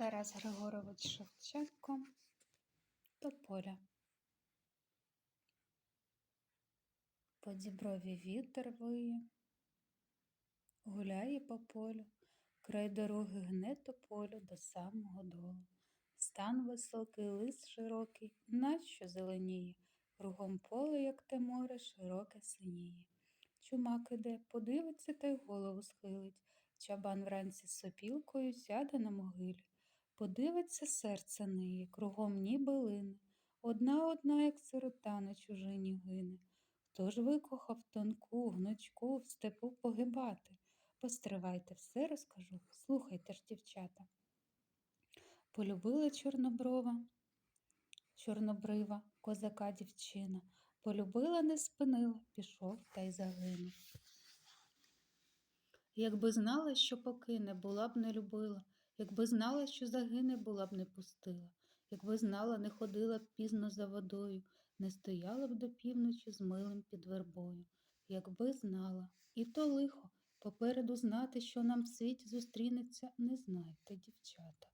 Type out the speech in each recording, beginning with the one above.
Тарас Григорович Шевченко Тополя. По діброві вітер виє, гуляє по полю, край дороги гне тополю до самого долу. Стан високий, лис широкий, нащо зеленіє, кругом поле, як те море, широке синіє. Чумак іде, подивиться та й голову схилить. Чабан вранці з сопілкою сяде на могилі. Подивиться серце неї, кругом ніби лине. Одна одна, як сирота на чужині гине. Хто ж викохав тонку, гнучку в степу погибати? Постривайте, все розкажу. Слухайте ж, дівчата. Полюбила чорноброва, чорнобрива, козака дівчина. Полюбила, не спинила, пішов та й загинув. Якби знала, що покине, була б не любила, якби знала, що загине, була б не пустила, якби знала, не ходила б пізно за водою, не стояла б до півночі з милим під вербою. Якби знала, і то лихо, попереду знати, що нам в світі зустрінеться, не знайте, дівчата.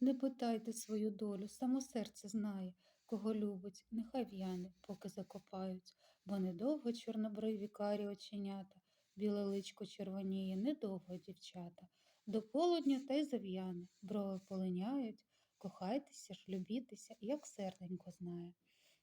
Не питайте свою долю, само серце знає, кого любить, нехай в'яне, поки закопають, бо недовго чорнобриві карі оченята, біле личко червоніє, недовго, дівчата. До полудня та й зав'яне, брови полиняють, кохайтеся ж, любітеся, як серденько знає.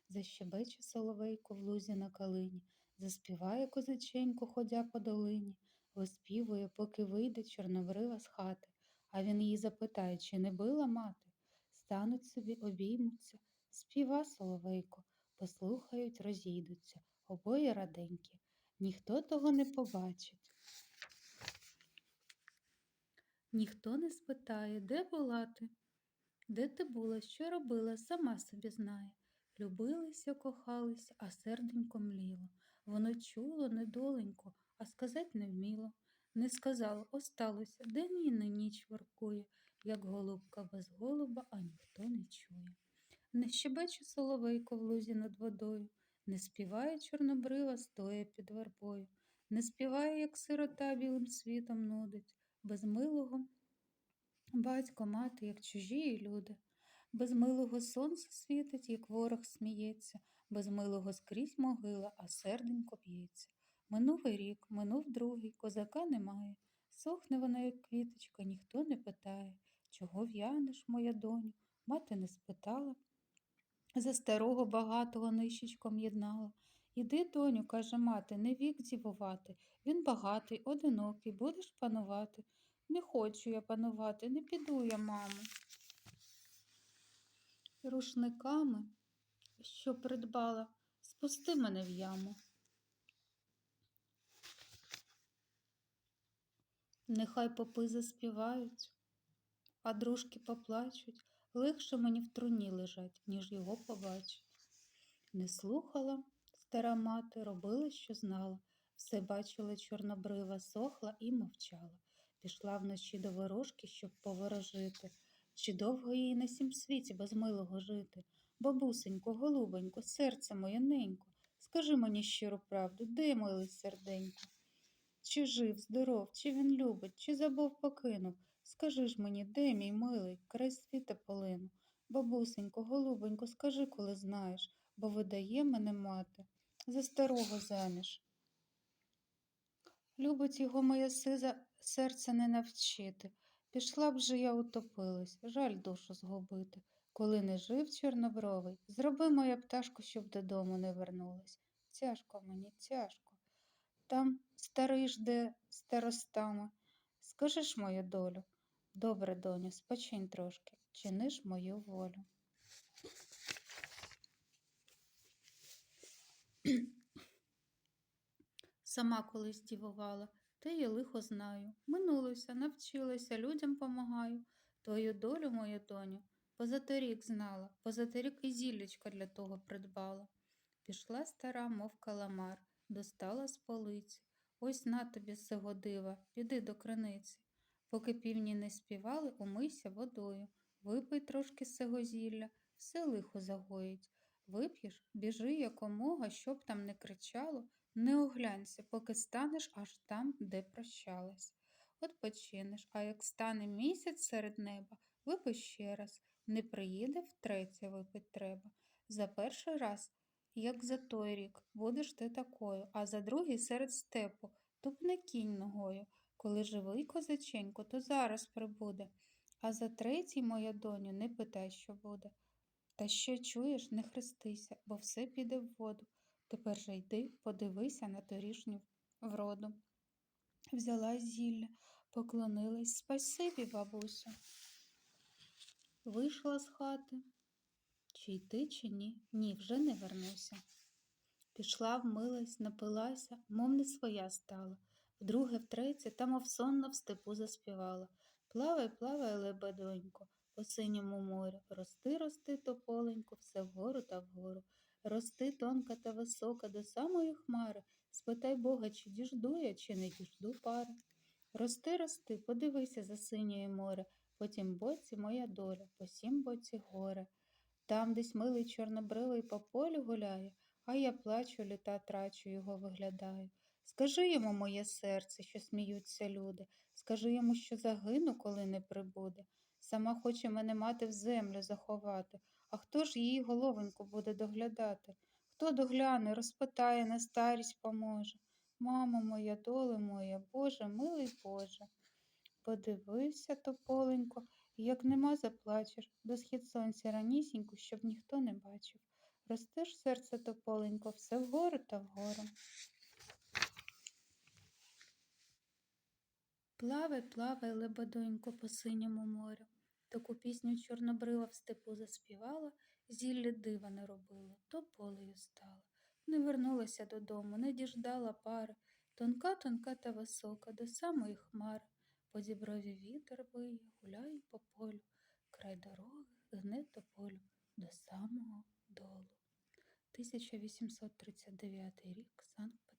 Защебече соловейко в лузі на калині, заспіває козаченько, ходя по долині, виспівує, поки вийде чорнобрива з хати, а він її запитає, чи не била мати. Стануть собі, обіймуться, співа соловейко, послухають, розійдуться, обоє раденькі. Ніхто того не побачить. Ніхто не спитає, де була ти? Де ти була, що робила, сама собі знає. Любилися, кохалися, а серденько мліло. Воно чуло недоленько, а сказать не вміло. Не сказало, осталося, день і на ніч воркує, як голубка без голуба, а ніхто не чує. Не щебече соловейко в лузі над водою, не співає чорнобрива, стоя під вербою, не співає, як сирота білим світом нудить, без милого батько, мати, як чужі люди. Без милого сонце світить, як ворог сміється, без милого скрізь могила, а серденько б'ється. Минулий рік, минув другий, козака немає. Сохне вона, як квіточка, ніхто не питає, чого в'янеш, моя доню, мати не спитала. За старого багатого нищечком єднала. Іди, доню, каже мати, не вік дівувати. Він багатий, одинокий, будеш панувати. Не хочу я панувати, не піду я, мамо. Рушниками, що придбала, спусти мене в яму. Нехай попи заспівають, а дружки поплачуть, легше мені в труні лежать, ніж його побачить. Не слухала стара мати, робила, що знала, все бачила чорнобрива, сохла і мовчала. Пішла вночі до ворожки, щоб поворожити. Чи довго їй на сім світі без милого жити? Бабусенько, голубенько, серце моє ненько, скажи мені щиру правду, де милий серденько? Чи жив, здоров, чи він любить, чи забув покинув? Скажи ж мені, де мій милий, край світа полину? Бабусенько, голубенько, скажи, коли знаєш, бо видає мене мати за старого заміж. Любить його моє сиза серце не навчити. Пішла б же я утопилась, жаль душу згубити. Коли не жив чорнобровий, зроби моя пташко, щоб додому не вернулась. Тяжко мені, тяжко. Там старий жде старостами. Скажи ж мою долю. Добре, доню, спочинь трошки, чиниш мою волю. Сама колись дівувала, та й лихо знаю. Минулося, навчилася, людям помагаю. Твою долю, мою доню, позаторік знала, позаторік і зіллячка для того придбала. Пішла стара, мов каламар, достала з полиці. Ось на тобі сего дива, піди до криниці. Поки півні не співали, умийся водою. Випий трошки сего зілля, все лихо загоїть. Вип'єш, біжи якомога, щоб там не кричало, не оглянься, поки станеш аж там, де прощалась. От починеш, а як стане місяць серед неба, випий ще раз. Не приїде, втретє випить треба. За перший раз, як за той рік, будеш ти такою, а за другий серед степу, тупне кінь ногою. Коли живий козаченько, то зараз прибуде. А за третій, моя доню, не питай, що буде. Та ще чуєш, не хрестися, бо все піде в воду. Тепер же йди, подивися на торішню вроду. Взяла зілля, поклонилась, спасибі, бабусю. Вийшла з хати. Чи йти, чи ні? Ні, вже не вернуся. Пішла, вмилась, напилася, мов не своя стала. Вдруге, втретє, та мов сонно в степу заспівала. Плавай, плавай, лебедонько, по синьому морю. Рости, рости, тополенько, все вгору та вгору. Рости тонка та висока до самої хмари. Спитай Бога, чи діжду я, чи не діжду пари. Рости, рости, подивися за синє море, потім боці моя доля, по сім боці горе. Там десь милий чорнобривий по полю гуляє, а я плачу, літа трачу, його виглядаю. Скажи йому, моє серце, що сміються люди, скажи йому, що загину, коли не прибуде. Сама хоче мене мати в землю заховати, а хто ж її головоньку буде доглядати? Хто догляне, розпитає, на старість поможе. Мамо моя, доле моя, Боже, милий Боже. Подивився тополенько, як нема заплачеш, до схід сонця ранісінько, щоб ніхто не бачив. Ростеш серце тополенько, все вгору та вгору. Плавай, плавай, лебедонько, по синьому морю. Таку пісню чорнобрива в степу заспівала, зілля дива не робила, то полею стала. Не вернулася додому, не діждала пари, тонка, тонка та висока, до самої хмари. По діброві вітер виє, гуляє по полю, край дороги гне тополю до самого долу. 1839 рік, Санкт